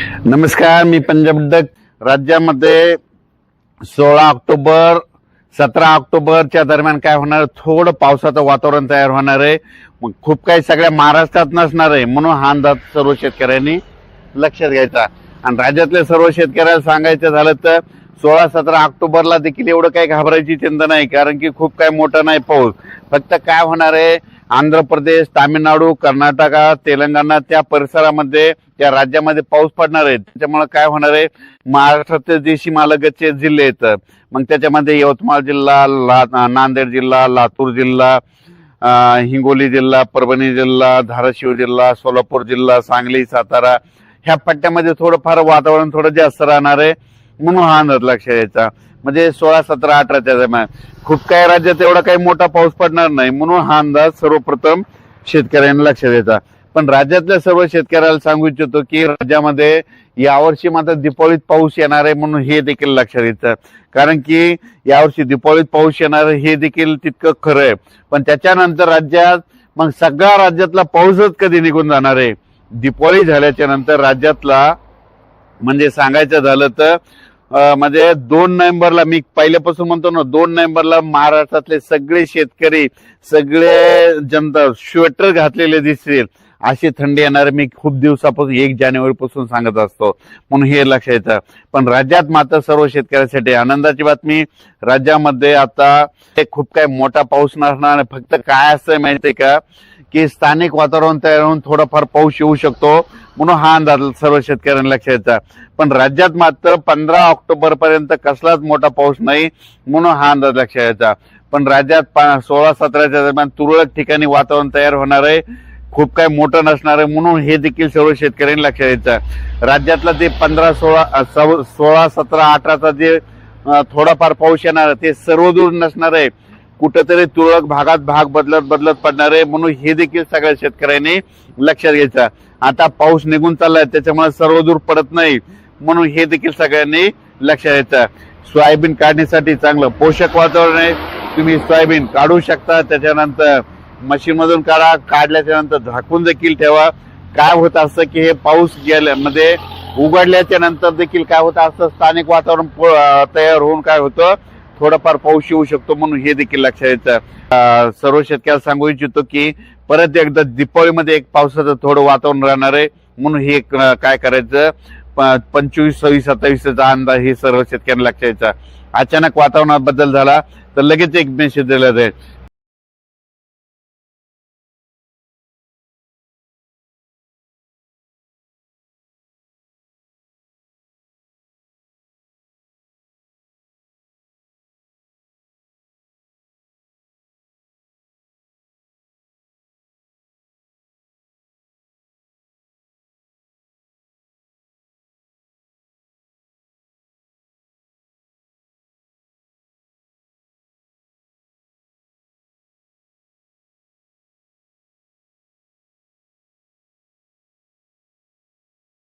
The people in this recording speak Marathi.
नमस्कार मी पंजाब डक राज्यामध्ये सोळा ऑक्टोबर सतरा ऑक्टोबरच्या दरम्यान काय होणार? थोडं पावसाचं वातावरण तयार होणार आहे. मग खूप काही सगळ्या महाराष्ट्रात नसणार आहे म्हणून हा अंदाज सर्व शेतकऱ्यांनी लक्षात घ्यायचा. आणि राज्यातल्या सर्व शेतकऱ्याला सांगायचं झालं तर सोळा सतरा ऑक्टोबरला देखील एवढं काही घाबरायची चिंता नाही कारण की खूप काही मोठा नाही पाऊस. फक्त काय होणार आहे आंध्र प्रदेश तामिळनाडू कर्नाटका तेलंगणा त्या परिसरामध्ये त्या राज्यामध्ये पाऊस पडणार आहे. त्याच्यामुळे काय होणार आहे? महाराष्ट्रातले देशी मालगतचे जिल्हे आहेत मग त्याच्यामध्ये यवतमाळ जिल्हा ला नांदेड जिल्हा लातूर जिल्हा हिंगोली जिल्हा परभणी जिल्हा धाराशिव जिल्हा सोलापूर जिल्हा सांगली सातारा ह्या पट्ट्यामध्ये थोडंफार वातावरण थोडं जास्त राहणार आहे. म्हणून हा अंदाज लक्षात यायचा म्हणजे सोळा सतरा अठराच्या दरम्यान. खूप काही राज्यात एवढा काही मोठा पाऊस पडणार नाही म्हणून हा अंदाज सर्वप्रथम शेतकऱ्यांनी लक्षात द्यायचा पण राज्यातल्या सर्व शेतकऱ्याला सांगू इच्छितो की राज्यामध्ये यावर्षी मात्र दीपावलीत पाऊस येणार आहे म्हणून हे देखील लक्षात येतं. कारण की यावर्षी दीपावलीत पाऊस येणार आहे हे देखील तितकं खरं आहे. पण त्याच्यानंतर राज्यात मग सगळा राज्यातला पाऊसच कधी निघून जाणार आहे? दीपावली झाल्याच्यानंतर राज्यातला म्हणजे सांगायचं झालं तर म्हणजे दोन नोव्हेंबरला मी पहिल्यापासून म्हणतो ना दोन नोव्हेंबरला महाराष्ट्रातले सगळे शेतकरी सगळे जनता स्वेटर घातलेले दिसतील. अशी थंडी येणार मी खूप दिवसापासून एक जानेवारी पासून सांगत असतो. म्हणून हे लक्षात येतं. पण राज्यात मात्र सर्व शेतकऱ्यांसाठी आनंदाची बातमी. राज्यामध्ये आता खूप काही मोठा पाऊस नसणार फक्त काय असतं माहितीये का? की स्थानिक वातावरण तयार होऊन थोडाफार पाऊस येऊ शकतो. म्हणून हा अंदाज सर्व शेतकऱ्यांना लक्षात यायचा पण राज्यात मात्र पंधरा ऑक्टोबर पर्यंत कसलाच मोठा पाऊस नाही म्हणून हा अंदाज लक्षात यायचा पण राज्यात पा- सोळा सतराच्या दरम्यान तुरळक ठिकाणी वातावरण तयार होणार आहे. खूप काही मोठं नसणार आहे म्हणून हे देखील सर्व शेतकऱ्यांनी लक्षात यायचं राज्यातला जे पंधरा सोळा सव- सोळा सतरा अठराचा जे थोडाफार पाऊस येणार आहे ते सर्वदूर नसणार आहे. कुठंतरी तुरळक भागात भाग बदलत बदलत पडणार आहे म्हणून हे देखील सगळ्या शेतकऱ्यांनी लक्षात घ्यायचं. आता पाऊस निघून चाललाय त्याच्यामुळे सर्व दूर पडत नाही म्हणून हे देखील सगळ्यांनी लक्षात घ्यायचं. सोयाबीन काढण्यासाठी चांगलं पोषक वातावरण आहे. तुम्ही सोयाबीन काढू शकता त्याच्यानंतर मशीनमधून काढा काढल्याच्या नंतर झाकून देखील ठेवा. काय होत असतं की हे पाऊस गेल्यामध्ये उघडल्याच्या नंतर देखील काय होतं असतं? स्थानिक वातावरण तयार होऊन काय होतं? थोडाफार पाऊस येऊ शकतो म्हणून हे देखील लक्षात येतं. सर्व शेतकऱ्याला सांगू इच्छितो की परत एकदा दीपावलीमध्ये एक पावसाचं थोडं वातावरण राहणार आहे म्हणून हे काय करायचं? प- पंचवीस सव्वीस सत्तावीसचा अंदाज हे सर्व शेतकऱ्यांना लक्षात यायचा अचानक वातावरणात बदल झाला तर लगेच एक मेसेज दिला जाईल.